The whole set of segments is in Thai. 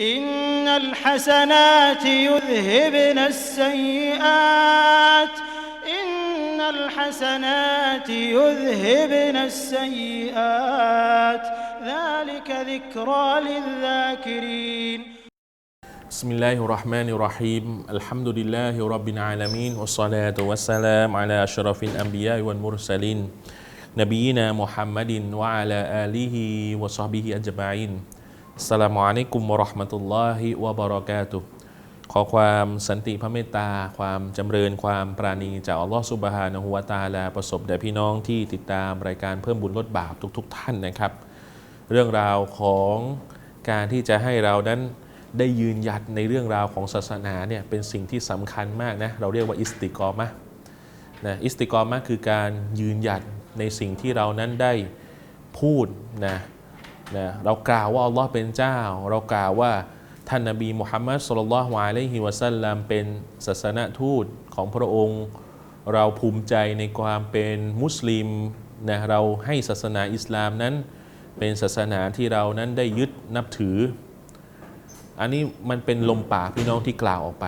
إن الحسنات يذهبن السيئات. إن الحسنات يذهبن السيئات. ذلك ذكرى للذاكرين. بسم الله الرحمن الرحيم. الحمد لله رب العالمين والصلاة والسلام على أشرف الأنبياء والمرسلين نبينا محمد وعلى آله وصحبه أجمعين. สลามอะลัยกุมวะราะห์มัตุลลอฮิวะบรอกาตุขอความสันติพระเมตตา ความจำเริญความปราณีจากอัลลอฮฺสุบฮานะฮุวาตาลาประสบแด่พี่น้องที่ติดตามรายการเพิ่มบุญลดบาปทุกๆทท่านนะครับ เรื่องราวของการที่จะให้เรานั้นได้ยืนหยัดในเรื่องราวของศาสนาเนี่ยเป็นสิ่งที่สำคัญมากนะเราเรียกว่าอิสติกอมะนะอิสติกอมะคือการยืนหยัดในสิ่งที่เรานั้นได้พูดนะ นะเรากล่าวว่าอัลลอฮ์เป็นเจ้า เรากล่าวว่าท่านนบีมุฮัมมัดสุลลัลลอฮุอะลัยฮิวะสัลลัมเป็นศาสนทูตของพระองค์ เราภูมิใจในความเป็นมุสลิมนะเราให้ศาสนาอิสลามนั้น เป็นศาสนาที่เรานั้นได้ยึดนับถือ อันนี้มันเป็นลมปากพี่น้องที่กล่าวออกไป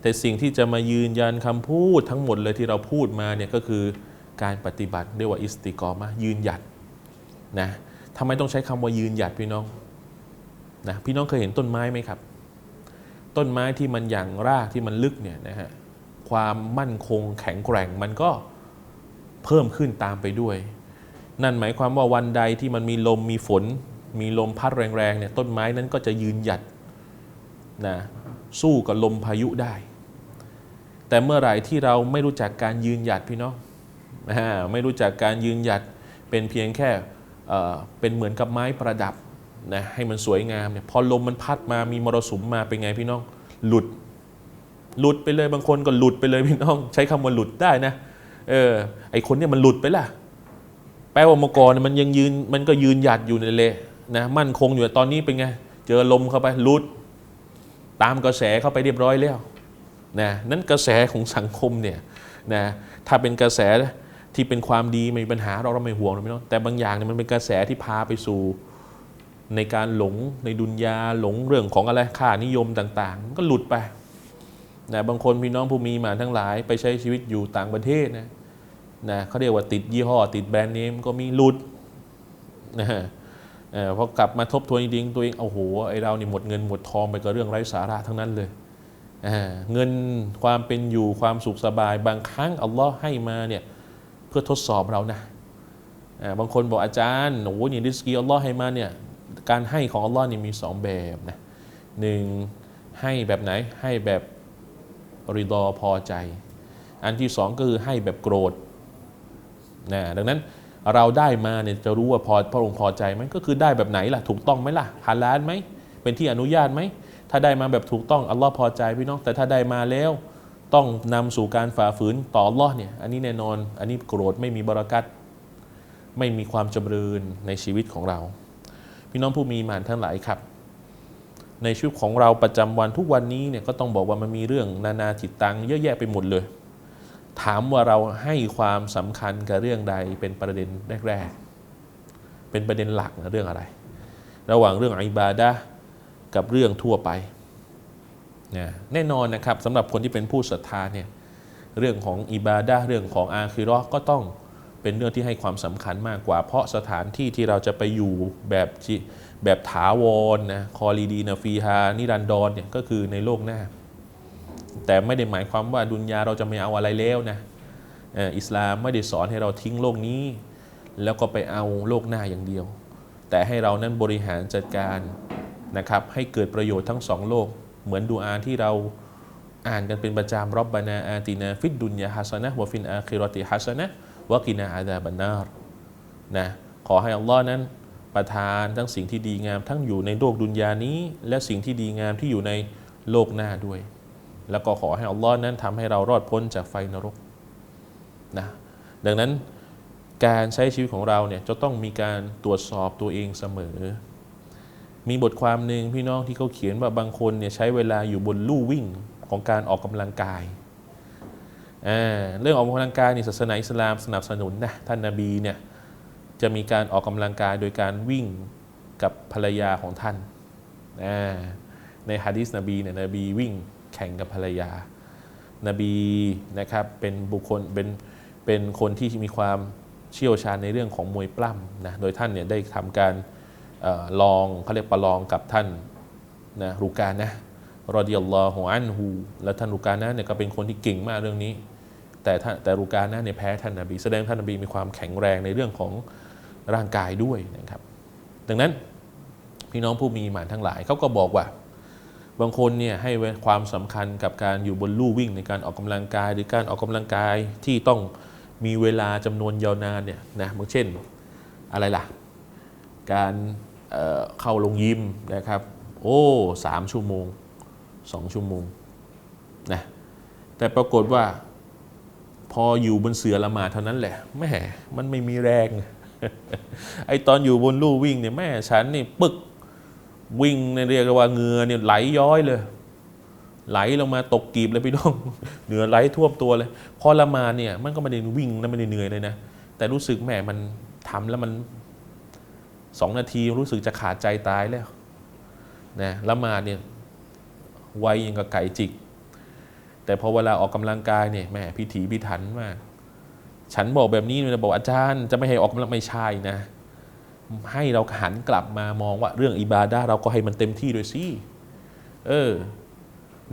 แต่สิ่งที่จะมายืนยันคำพูดทั้งหมดเลยที่เราพูดมาเนี่ยก็คือการปฏิบัติเรียกว่าอิสติกอมะยืนหยัดนะ ทำไมต้องใช้คำว่ายืนหยัดพี่น้องนะพี่น้องเคยเห็นต้นไม้ไหมครับ ต้นไม้ที่มันอย่างรากที่มันลึกเนี่ยนะฮะความมั่นคงแข็งแกร่งมันก็เพิ่มขึ้นตามไปด้วย นั่นหมายความว่าวันใดที่มันมีลมมีฝน มีลมพัดแรงๆเนี่ยต้นไม้นั้นก็จะยืนหยัดนะสู้กับลมพายุได้ แต่เมื่อไหร่ที่เราไม่รู้จักการยืนหยัดพี่น้องอ่าไม่รู้จักการยืนหยัดเป็นเพียงแค่ เเป็นเหมือนกับไม้ประดับนะให้มันสวยงามเนี่ยพอลมมันพัดมามีมรสุมมาเป็นไงพี่น้อง หลุด หลุดไปเลยบางคนก็หลุดไปเลยพี่น้อง ใช้คำว่าหลุดได้นะเออไอคนเนี่ยมันหลุดไปล่ะ แปลว่าเมื่อก่อนมันยังยืนมันก็ยืนหยัดอยู่ในเละนะมั่นคงอยู่ตอนนี้เป็นไง เจอลมเข้าไปหลุด ตามกระแสเข้าไปเรียบร้อยแล้วนะนั่นกระแสของสังคมเนี่ยนะถ้าเป็นกระแส ที่เป็นความดีไม่มีปัญหาเราเราไม่ห่วงหรอกพี่น้องแต่บางอย่างเนี่ยมันเป็นกระแสที่พาไปสู่ ในการหลงในดุนยาหลงเรื่องของอะไรค่านิยมต่างๆมันก็หลุดไปนะบางคนพี่น้องผู้มีมาทั้งหลายไปใช้ชีวิตอยู่ต่างประเทศนะนะเขาเรียกว่าติดยี่ห้อ ติดแบรนด์เนมก็มีหลุดนะฮะพอกลับมาทบทวนจริงๆตัวเองโอ้โหไอเรานี่หมดเงินหมดทองไปกับเรื่องไร้สาระทั้งนั้นเลยเงินความเป็นอยู่ความสุขสบายบางครั้งอัลลอฮ์ให้มาเนี่ย พื่อทดสอบเรานะบางคนบอกอาจารย์โอ้โหนี่ริสกีอัลลอฮ์ให้มาเนี่ยการให้ของอัลลอฮ์นี่มีสองแบบนะหนึ่งให้แบบไหนให้แบบริดอพอใจ อันที่สองก็คือให้แบบโกรธนะดังนั้นเราได้มาเนี่ยจะรู้ว่าพอพระองค์พอใจไหมก็คือได้แบบไหนล่ะ ถูกต้องไหมล่ะฮาลาลไหมเป็นที่อนุญาตไหมถ้าได้มาแบบถูกต้องอัลลอฮ์พอใจพี่น้องแต่ถ้าได้มาแล้ว ต้องนำสู่การฝ่าฝืนต่ออัลอฮ์เนี่ยอันนี้แน่นอน อันนี้โกรธไม่มีบรารักัตไม่มีความจำเริญในชีวิตของเรา พี่น้องผู้มีมานทั้งหลายครับ ในชีวิตของเราประจำวันทุกวันนี้เนี่ยก็ต้องบอกว่ามันมีเรื่องนานาจิตตังเยอะแยะไปหมดเลย ถามว่าเราให้ความสำคัญกับเรื่องใดเป็นประเด็นแรก ๆ เป็นประเด็นหลักนะเรื่องอะไร ระหว่างเรื่องอิบาดะกับเรื่องทั่วไป นะแน่นอนนะครับสำหรับคนที่เป็นผู้ศรัทธาเนี่ยเรื่องของอิบาดะเรื่องของอาคิราะห์ก็ต้องเป็นเรื่องที่ให้ความสำคัญมากกว่า เพราะสถานที่ที่เราจะไปอยู่แบบแบบถาวรนะคอลีดีนาฟีฮานิรันดรเนี่ยก็คือในโลกหน้า แต่ไม่ได้หมายความว่าดุนยาเราจะไม่เอาอะไรแล้วนะอิสลามไม่ได้สอนให้เราทิ้งโลกนี้ แล้วก็ไปเอาโลกหน้าอย่างเดียว แต่ให้เรานั้นบริหารจัดการนะครับให้เกิดประโยชน์ทั้งสองโลก เหมือนดูอาที่เราอ่านกันเป็นประจำรบบานาอาตินาฟิดดุนยาฮัสนะวะฟินอาคิรอติฮัสนะวะกินาอาดาบันนารนะขอให้อัลลอฮ์นั้นประทานทั้งสิ่งที่ดีงามทั้งอยู่ในโลกดุนยานี้ และสิ่งที่ดีงามที่อยู่ในโลกหน้าด้วย แล้วก็ขอให้อัลลอฮ์นั้นทำให้เรารอดพ้นจากไฟนรกนะดังนั้นการใช้ชีวิตของเราเนี่ยจะต้องมีการตรวจสอบตัวเองเสมอ มีบทความหนึ่งพี่น้องที่เขาเขียนว่าบางคนเนี่ยใช้เวลาอยู่บนลู่วิ่งของการออกกำลังกายอ่าเรื่องออกกำลังกายในศาสนาอิสลามสนับสนุนนะท่านนาบีเนี่ยจะมีการออกกำลังกายโดยการวิ่งกับภรรยาของท่านาในฮะดิษนบีเนี่ยนบีวิ่งแข่งกับภรรยา นบีนะครับเป็นบุคคลเป็นเป็นคนที่มีความเชี่ยวชาญในเรื่องของมวยปล้ำนะโดยท่านเนี่ยได้ทำการ ลองเขาเรียกประลองกับท่านนะรูกานะรอดิยัลลอฮุอันฮูและท่านรูกานะเนี่ยก็เป็นคนที่เก่งมากเรื่องนี้ แต่ท่านแต่รูกานะเนี่ยแพ้ท่านนบี แสดงท่านนบีมีความแข็งแรงในเรื่องของร่างกายด้วยนะครับ ดังนั้นพี่น้องผู้มีหมานทั้งหลายเขาก็บอกว่า บางคนเนี่ยให้ความสำคัญกับการอยู่บนลู่วิ่งในการออกกำลังกาย หรือการออกกำลังกายที่ต้องมีเวลาจำนวนยาวนานเนี่ยนะเหมือนเช่นอะไรล่ะ การ เข้าลงยิมนะครับ โอ้สามชั่วโมงสองชั่วโมงนะแต่ปรากฏว่าพออยู่บนเสือละหมาดเท่านั้นแหละแม่มันไม่มีแรงไอตอนอยู่บนลู่วิ่งเนี่ยแม่ฉันนี่ปึกวิ่งเนี่ยเรียกว่าเงื่อเนี่ยไหลย้อยเลย ไหลลงมาตกกีบเลยพี่น้องเหงื่อไหลท่วมตัวเลย พอละมาเนี่ยมันก็ไม่ได้วิ่งนะไม่ได้เหนื่อยเลยนะ แต่รู้สึกแหมมันทำแล้วมัน สองนาทีรู้สึกจะขาดใจตายแล้วนะละหมาดเนี่ยไวยังกับไก่จิก แต่พอเวลาออกกำลังกายเนี่ยแหมพิถีพิถันมาก ฉันบอกแบบนี้เลยบอกอาจารย์จะไม่ให้ออกกำลังไม่ใช่นะ ให้เราหันกลับมามองว่าเรื่องอิบาดาเราก็ให้มันเต็มที่ด้วยสิเออ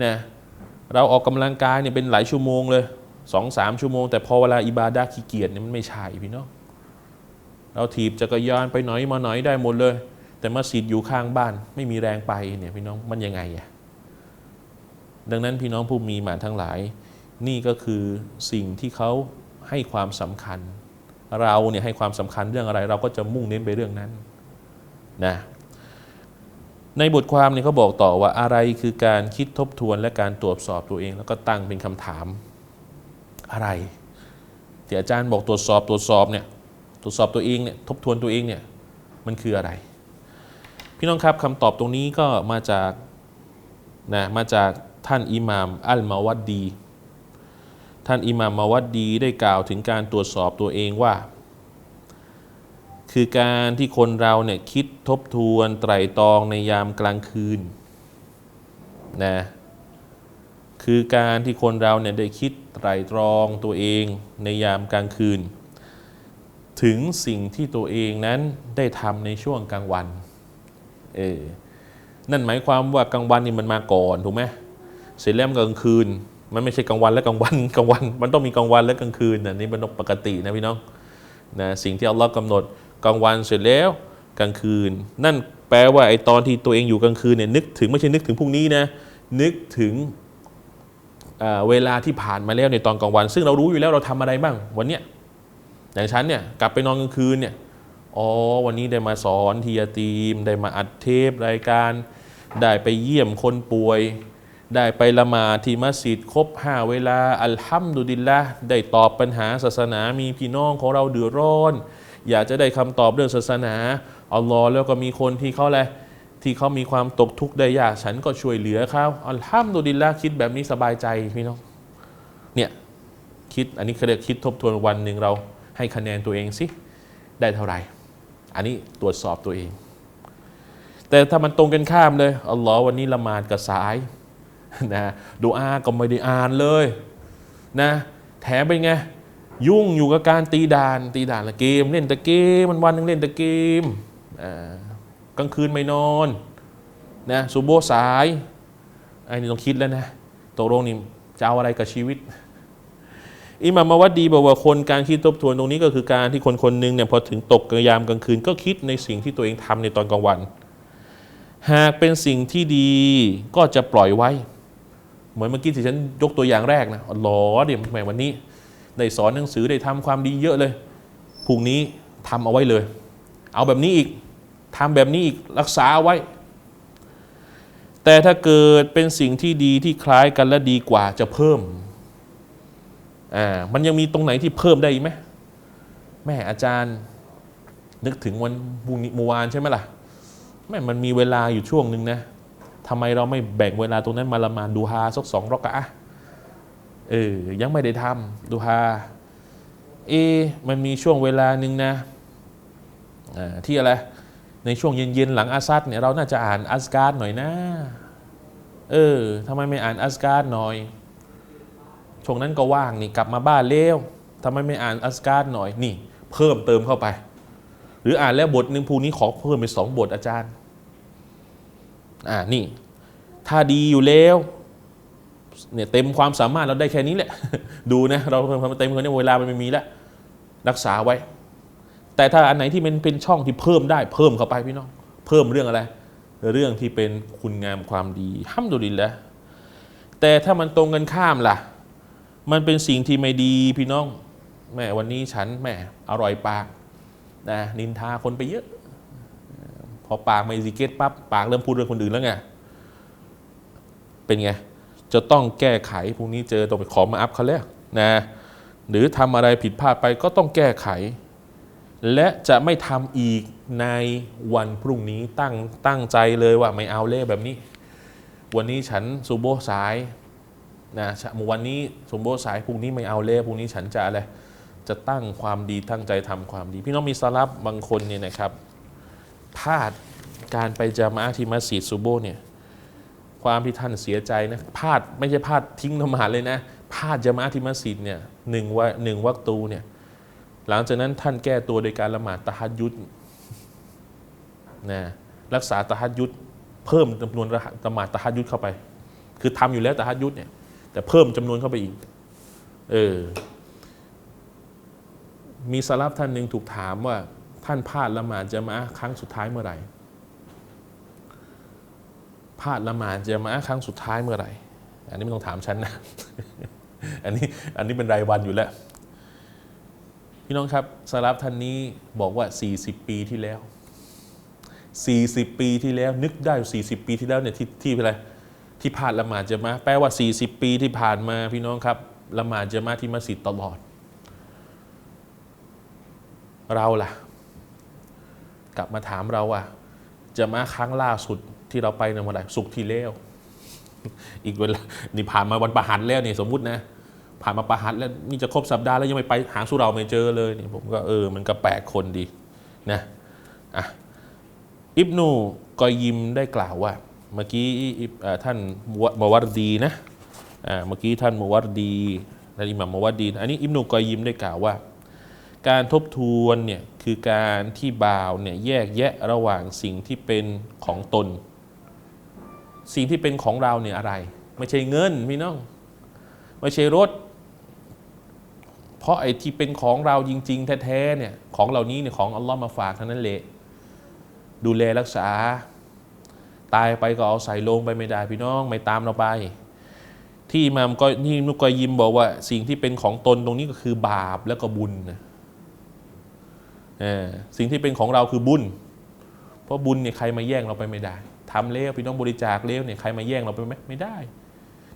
นะเราออกกำลังกายเนี่ยเป็นหลายชั่วโมงเลยสองสามชั่วโมง แต่พอเวลาอิบาดาขี้เกียจเนี่ยมันไม่ใช่พี่น้อง เราถีบจักรยานไปหน่อยมาหน่อยได้หมดเลย แต่มาสิดอยู่ข้างบ้าน ไม่มีแรงไปเนี่ยพี่น้องมันยังไงอะดังนั้นพี่น้องผู้มีหมานทั้งหลาย นี่ก็คือสิ่งที่เขาให้ความสำคัญ เราเนี่ยให้ความสำคัญเรื่องอะไร เราก็จะมุ่งเน้นไปเรื่องนั้นนะในบทความเนี่ยเขาบอกต่อว่าอะไรคือการคิดทบทวนและการตรวจสอบตัวเอง แล้วก็ตั้งเป็นคำถามอะไรที่อาจารย์บอกตรวจสอบตรวจสอบเนี่ย ตรวจสอบตัวเองเนี่ยทบทวนตัวเองเนี่ยมันคืออะไร พี่น้องครับคำตอบตรงนี้ก็มาจากนะมาจากท่านอิหม่ามอัลมาวัดดี ท่านอิหม่ามมาวัดดีได้กล่าวถึงการตรวจสอบตัวเองว่า คือการที่คนเราเนี่ยคิดทบทวนไตรตรองในยามกลางคืนนะคือการที่คนเราเนี่ยได้คิดไตรตรองตัวเองในยามกลางคืน ถึงสิ่งที่ตัวเองนั้นได้ทำในช่วงกลางวันเออนั่นหมายความว่ากลางวันนี่มันมาก่อนถูกไหมเสร็จแล้วกลางคืน มันไม่ใช่กลางวันและกลางวันกลางวัน มันต้องมีกลางวันและกลางคืนนะนี่เป็นปกตินะพี่น้องนะสิ่งที่อัลลอฮ์กำหนดกลางวันเสร็จแล้วกลางคืน นั่นแปลว่าไอ้ตอนที่ตัวเองอยู่กลางคืนเนี่ยนึกถึงไม่ใช่นึกถึงพรุ่งนี้นะนึกถึงเวลาที่ผ่านมาแล้วในตอนกลางวัน ซึ่งเรารู้อยู่แล้วเราทำอะไรบ้างวันเนี้ย อย่างฉันเนี่ยกลับไปนอนกลางคืนเนี่ยอ๋อวันนี้ได้มาสอนทียตีม ได้มาอัดเทปรายการ ได้ไปเยี่ยมคนป่วย ได้ไปละหมาที่มัสยิดครบห้าเวลา อัลฮัมดุลิลละได้ตอบปัญหาศาสนามีพี่น้องของเราเดือดร้อน อยากจะได้คำตอบเรื่องศาสนาอัลลอฮ์แล้วก็มีคนที่เขาอะไรที่เขามีความตกทุกข์ได้ยากฉันก็ช่วยเหลือเขาอัลฮัมดุลิลละคิดแบบนี้สบายใจพี่น้องเนี่ยคิดอันนี้เขาเรียกคิดทบทวนวันหนึ่งเรา ให้คะแนนตัวเองสิได้เท่าไหร่ อันนี้ตรวจสอบตัวเอง แต่ถ้ามันตรงกันข้ามเลยอัลลอฮ์วันนี้ละหมาดกับสายนะดูอาก็ไม่ได้อ่านเลยนะแถมเป็นไงยุ่งอยู่กับการตีด่าน ตีด่านละเกม เล่นแต่เกมมันวันนึงเล่นแต่เกมกลางคืนไม่นอนนะซูโบสายไอ้นี่ต้องคิดแล้วนะตกลงนี่จะเอาอะไรกับชีวิต อิหม่ามวัดดีบอกว่าคนการคิดทบทวนตรงนี้ก็คือการที่คนคนหนึ่งเนี่ยพอถึงตกยามกลางคืน ก็คิดในสิ่งที่ตัวเองทำในตอนกลางวัน หากเป็นสิ่งที่ดีก็จะปล่อยไว้ เหมือนเมื่อกี้ที่ฉันยกตัวอย่างแรกนะอ๋อเหรอเดี๋ยวแหมวันนี้ได้สอนหนังสือได้ทำความดีเยอะเลยพรุ่งนี้ทำเอาไว้เลย เอาแบบนี้อีกทำแบบนี้อีกรักษาไว้ แต่ถ้าเกิดเป็นสิ่งที่ดีที่คล้ายกันและดีกว่าจะเพิ่ม อ่ามันยังมีตรงไหนที่เพิ่มได้อีกไหมแม่อาจารย์นึกถึงวันพรุ่งนี้เมื่วานใช่ไหมล่ะแม่มันมีเวลาอยู่ช่วงหนึ่งนะทำไมเราไม่แบ่งเวลาตรงนั้นมาละมาดดูฮาสักสองรอกะเออยังไม่ได้ทำดูฮาเอ มันมีช่วงเวลาหนึ่งนะที่อะไร ในช่วงเย็นๆหลังอาซัดเนี่ยเราน่าจะอ่านอัสการ์ดหน่อยนะ เออทำไมไม่อ่านอัสการ์ดหน่อย ช่วงนั้นก็ว่างนี่กลับมาบ้านเร็วทำไมไม่อ่านอัสการ์หน่อยนี่ เพิ่มเติมเข้าไป หรืออ่านแล้วบทหนึ่งพรุ่งนี้ขอเพิ่มเป็นสองบทอาจารย์ อ่านี่ ถ้าดีอยู่แล้วเนี่ยเต็มความสามารถเราได้แค่นี้แหละ ดูนะเราเพิ่มความเต็มคนนี้เวลามันไม่มีแล้วรักษาไว้ แต่ถ้าอันไหนที่มันเป็นช่องที่เพิ่มได้เพิ่มเข้าไปพี่น้อง เพิ่มเรื่องอะไร เรื่องที่เป็นคุณงามความดีห้ามดุลินแล้วแต่ถ้ามันตรงกันข้ามล่ะ มันเป็นสิ่งที่ไม่ดีพี่น้องแม่วันนี้ฉันแม่อร่อยปากนะนินทาคนไปเยอะ พอปากไม่ซิเกตปั๊บปากเริ่มพูดเรื่องคนอื่นแล้วไงเป็นไงจะต้องแก้ไขพรุ่งนี้เจอต้องไปขอมาอัพเขาแล้วนะหรือทำอะไรผิดพลาดไปก็ต้องแก้ไข และจะไม่ทำอีกในวันพรุ่งนี้ตั้งตั้งใจเลยว่าไม่เอาเล่แบบนี้ วันนี้ฉันซูโบสาย นะวันนี้ซูโบสายพรุ่งนี้ไม่เอาเล่พรุ่งนี้ฉันจะอะไรจะตั้งความดีตั้งใจทำความดี พี่น้องมีสลับบางคนเนี่ยนะครับพลาดการไปจามะที่มัสยิดซูโบเนี่ยความที่ท่านเสียใจนะพลาดไม่ใช่พลาดทิ้งนมาดเลยนะพลาดจามะที่มัสยิดเนี่ยหนึ่งวะหนึ่งวัตูเนี่ยหลังจากนั้นท่านแก้ตัวโดยการละหมาดตะฮัดยุดนะรักษาตะฮัดยุดเพิ่มจำนวนละหมาดตะฮัดยุดเข้าไป คือทำอยู่แล้วตะฮัดยุดเนี่ย แต่เพิ่มจำนวนเข้าไปอีก เออ มีสลับท่านหนึ่งถูกถามว่า ท่านพลาดละหมาดจะมาครั้งสุดท้ายเมื่อไหร่พลาดละหมาดจะมาครั้งสุดท้ายเมื่อไหร่ อันนี้ไม่ต้องถามฉันนะ อันนี้อันนี้เป็นรายวันอยู่แล้ว พี่น้องครับสลับท่านนี้บอกว่า 40 ปีที่แล้ว 40 ปีที่แล้ว นึกได้ 40 ปีที่แล้วเนี่ยที่ที่อะไร ที่ผ่านละหมาดจะมาแปลว่า 40 ปีที่ผ่านมาพี่น้องครับละหมาดจะมาที่มัสยิดตลอด เราล่ะ กลับมาถามเราว่าจะมาครั้งล่าสุดที่เราไปในวันไหนสุกที่แล้วอีกเวลานี่ผ่านมาวันประหันแล้วนี่สมมุตินะ ผ่านมาประหัตแล้วนี่จะครบสัปดาห์แล้วยังไม่ไปหาสุเราไม่เจอเลยนี่ผมก็เออมันก็แปลกคนดีนะอะอิบนูกอยยิมได้กล่าวว่า เมื่อกี้ท่านมวัดดีนะเมื่อกี้ท่านมวัดดีและอิหมัมมวัดดีอันนี้อิบนูกอยยิมได้กล่าวว่า การทบทวนเนี่ยคือการที่บ่าวเนี่ยแยกแยะระหว่างสิ่งที่เป็นของตน สิ่งที่เป็นของเราเนี่ยอะไร ไม่ใช่เงินพี่น้อง ไม่ใช่รถ เพราะไอ้ที่เป็นของเราจริง ๆ แท้ๆเนี่ยของเหล่านี้เนี่ยของอัลลอฮ์มาฝากเทั้งนั้นแหละดูแลรักษา ตายไปก็เอาใส่ลงไปไม่ได้พี่น้องไม่ตามเราไป ที่มามก็นี่นุกกอยยิมบอกว่า สิ่งที่เป็นของตนตรงนี้ก็คือบาปแล้วก็บุญนะสิ่งที่เป็นของเราคือบุญ เพราะบุญเนี่ยใครมาแย่งเราไปไม่ได้ทำเลวพี่น้องบริจาคเลวเนี่ยใครมาแย่งเราไปไหมไม่ได้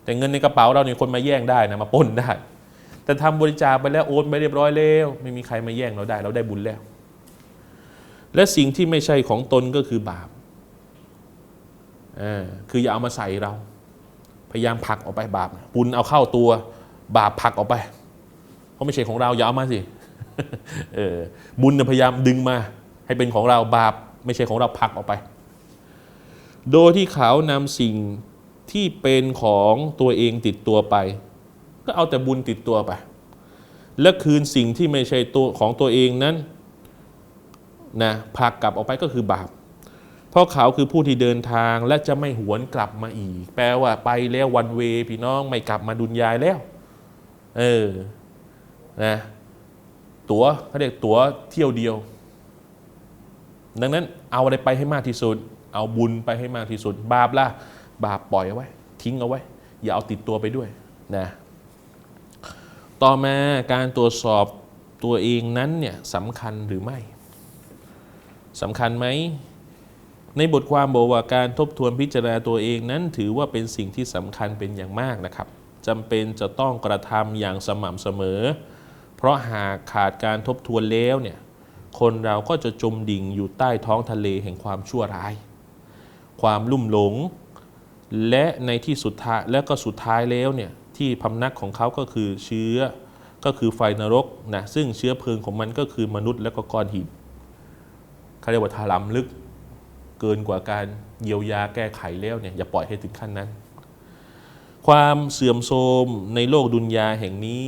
แต่เงินในกระเป๋าเราเนี่ยคนมาแย่งได้นะมาปนได้ แต่ทำบริจาคไปแล้วโอนไปเรียบร้อยแล้วไม่มีใครมาแย่งเราได้ เราได้บุญแล้ว และสิ่งที่ไม่ใช่ของตนก็คือบาป คืออย่าเอามาใส่เรา พยายามผลักออกไปบาปบุญเอาเข้าตัวบาปผลักออกไป เพราะไม่ใช่ของเราอย่าเอามาสิเออบุญพยายามดึงมา ให้เป็นของเราบาปไม่ใช่ของเราผลักออกไป โดยที่เขานำสิ่งที่เป็นของตัวเองติดตัวไป ก็เอาแต่บุญติดตัวไป และคืนสิ่งที่ไม่ใช่ตัวของตัวเองนั้นนะผลักกลับออกไปก็คือบาป เพราะเขาคือผู้ที่เดินทางและจะไม่หวนกลับมาอีก แปลว่าไปแล้ววันเวพี่น้องไม่กลับมาดุนยายแล้ว เออนะตั๋วเขาเรียกตั๋วเที่ยวเดียว ดังนั้นเอาอะไรไปให้มากที่สุด เอาบุญไปให้มากที่สุด บาปล่ะ บาปปล่อยเอาไว้ ทิ้งเอาไว้ อย่าเอาติดตัวไปด้วยนะต่อมาการตรวจสอบตัวเองนั้นเนี่ยสำคัญหรือไม่สำคัญไหม ในบทความบอกว่าการทบทวนพิจารณาตัวเองนั้นถือว่าเป็นสิ่งที่สำคัญเป็นอย่างมากนะครับจำเป็นจะต้องกระทำอย่างสม่ำเสมอ เพราะหากขาดการทบทวนแล้วเนี่ยคนเราก็จะจมดิ่งอยู่ใต้ท้องทะเลแห่งความชั่วร้าย ความลุ่มหลง และในที่สุดท้ายและก็สุดท้ายแล้วเนี่ยที่พำนักของเขาก็คือเชื้อก็คือไฟนรกนะซึ่งเชื้อเพลิงของมันก็คือมนุษย์และก็ก้อนหินเขาเรียกว่าทารัมลึก เกินกว่าการเยียวยาแก้ไขแล้วเนี่ยอย่าปล่อยให้ถึงขั้นนั้น ความเสื่อมโทรมในโลกดุนยาแห่งนี้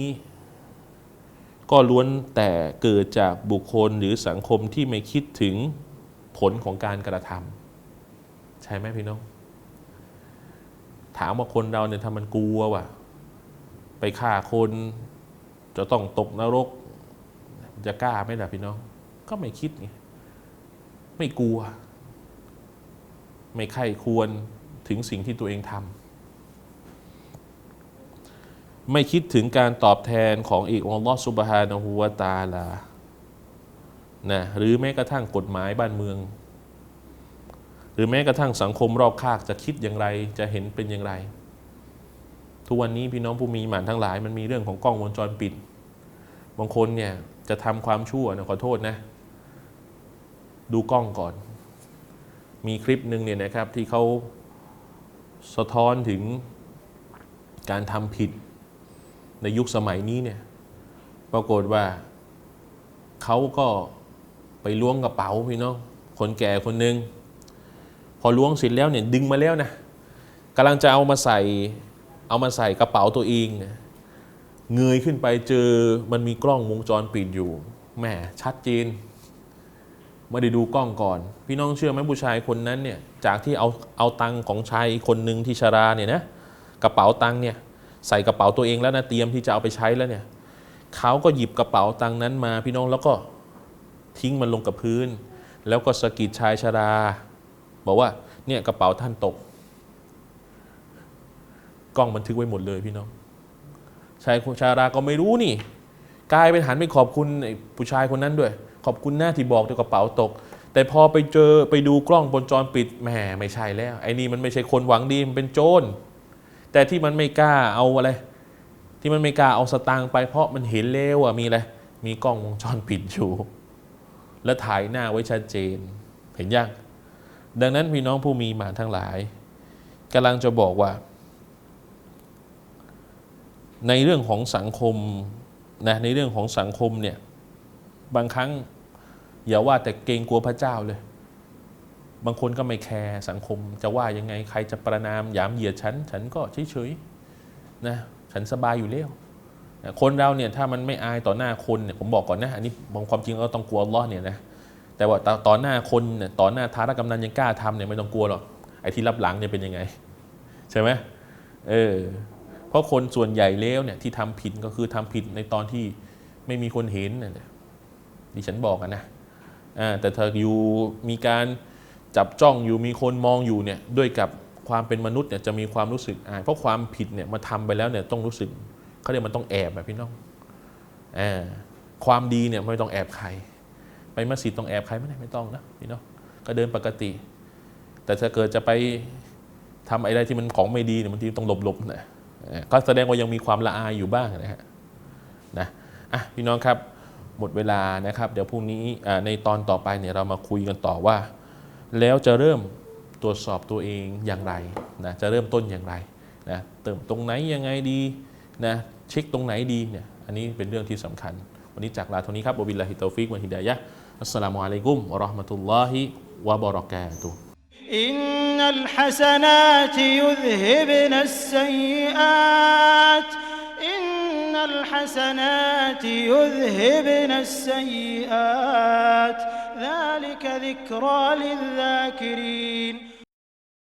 ก็ล้วนแต่เกิดจากบุคคลหรือสังคมที่ไม่คิดถึงผลของการกระทำใช่ไหมพี่น้อง ถามว่าคนเราเนี่ยทำมันกลัวว่ะไปฆ่าคนจะต้องตกนรก จะกล้าไหมล่ะพี่น้อง ก็ไม่คิดไงไม่กลัว ไม่ใคร่ควรถึงสิ่งที่ตัวเองทำไม่คิดถึงการตอบแทนของอีกองค์อัลลอฮฺซุบฮานะฮูวะตาลานะหรือแม้กระทั่งกฎหมายบ้านเมือง หรือแม้กระทั่งสังคมรอบข้างจะคิดอย่างไรจะเห็นเป็นอย่างไร ทุกวันนี้พี่น้องผู้มีหมานทั้งหลาย มันมีเรื่องของกล้องวงจรปิด บางคนเนี่ยจะทำความชั่วนะขอโทษนะ ดูกล้องก่อน มีคลิปหนึ่งเนี่ยนะครับที่เขาสะท้อนถึงการทำผิดในยุคสมัยนี้เนี่ยปรากฏว่าเขาก็ไปล้วงกระเป๋าพี่น้องคนแก่คนหนึ่งพอล้วงเสร็จแล้วเนี่ยดึงมาแล้วนะกำลังจะเอามาใส่เอามาใส่กระเป๋าตัวเองเงยขึ้นไปเจอมันมีกล้องวงจรปิดอยู่แหมชัดเจน ไม่ได้ดูกล้องก่อน พี่น้องเชื่อไหมผู้ชายคนนั้นเนี่ยจากที่เอาเอาตังของชายคนหนึ่งที่ชาราเนี่ยนะกระเป๋าตังเนี่ยใส่กระเป๋าตัวเองแล้วนะเตรียมที่จะเอาไปใช้แล้วเนี่ยเขาก็หยิบกระเป๋าตังนั้นมา พี่น้องแล้วก็ทิ้งมันลงกับพื้น แล้วก็สะกิดชายชารา บอกว่าเนี่ยกระเป๋าท่านตก กล้องบันทึกไว้หมดเลยพี่น้องชายชาราก็ไม่รู้นี่กลายเป็นหันไปขอบคุณผู้ชายคนนั้นด้วย ขอบคุณหน้าที่บอกด้วยกระเป๋าตก แต่พอไปเจอไปดูกล้องบนจรปิดแหมไม่ใช่แล้ว ไอ้นี่มันไม่ใช่คนหวังดีมันเป็นโจรแต่ที่มันไม่กล้าเอาอะไร ที่มันไม่กล้าเอาสตางค์ไปเพราะมันเห็นแล้วอะมีอะไรมีกล้องวงจรปิดอยู่แล้วถ่ายหน้าไว้ชัดเจน เห็นยังดังนั้นพี่น้องผู้มีหมาทั้งหลายกำลังจะบอกว่า ในเรื่องของสังคมนะในเรื่องของสังคมเนี่ยบางครั้ง อย่าว่าแต่เกรงกลัวพระเจ้าเลย บางคนก็ไม่แคร์สังคม จะว่ายังไงใครจะประนามหยามเหยียดฉัน ฉันก็เฉยๆนะฉันสบายอยู่แล้วนะคนเราเนี่ยถ้ามันไม่อายต่อหน้าคนเนี่ยผมบอกก่อนนะอันนี้บางความจริงเราต้องกลัวลเลอเนี่ยนะแต่ว่าต่อต่อหน้าคนเนี่ยต่อหน้าทารกำนันยังกล้าทำเนี่ยไม่ต้องกลัวหรอกไอ้ที่รับหลังเนี่ยเป็นยังไง ใช่ไหมเออเพราะคนส่วนใหญ่แล้วเนี่ยที่ทำผิดก็คือทำผิดในตอนที่ไม่มีคนเห็นน่ะดิฉันบอกกันนะ แต่ถ้าอยู่มีการจับจ้องอยู่มีคนมองอยู่เนี่ยด้วยกับความเป็นมนุษย์เนี่ยจะมีความรู้สึกอาย เพราะความผิดเนี่ยมาทำไปแล้วเนี่ยต้องรู้สึกเขาเรียกมันต้องแอบแบบพี่น้องอ่าความดีเนี่ยไม่ต้องแอบใคร ไปมัสยิดต้องแอบใครไม่ได้ไม่ต้องนะพี่น้องก็เดินปกติ แต่ถ้าเกิดจะไปทำอะไรที่มันของไม่ดีเนี่ยบางทีต้องหลบๆนะก็แสดงว่ายังมีความละอายอยู่บ้างนะฮะนะอะพี่น้องครับ หมดเวลานะครับ เดี๋ยวพรุ่งนี้ในตอนต่อไปเนี่ยเรามาคุยกันต่อว่า แล้วจะเริ่มตรวจสอบตัวเองอย่างไรนะจะเริ่มต้นอย่างไรนะเติมตรงไหนยังไงดีนะเช็คตรงไหนดีเนี่ยอันนี้เป็นเรื่องที่สำคัญ วันนี้จากลาเท่านี้ครับวบิลลาฮิตอฟิกวันฮิดายะอัสสลามุอะลัยกุมวะเราะห์มะตุลลอฮิวะบะเราะกาตุฮ์ إن الحسنات يذهبن السيئات إن الحسنات يذهبن السيئات. ذلك ذكرى للذاكرين.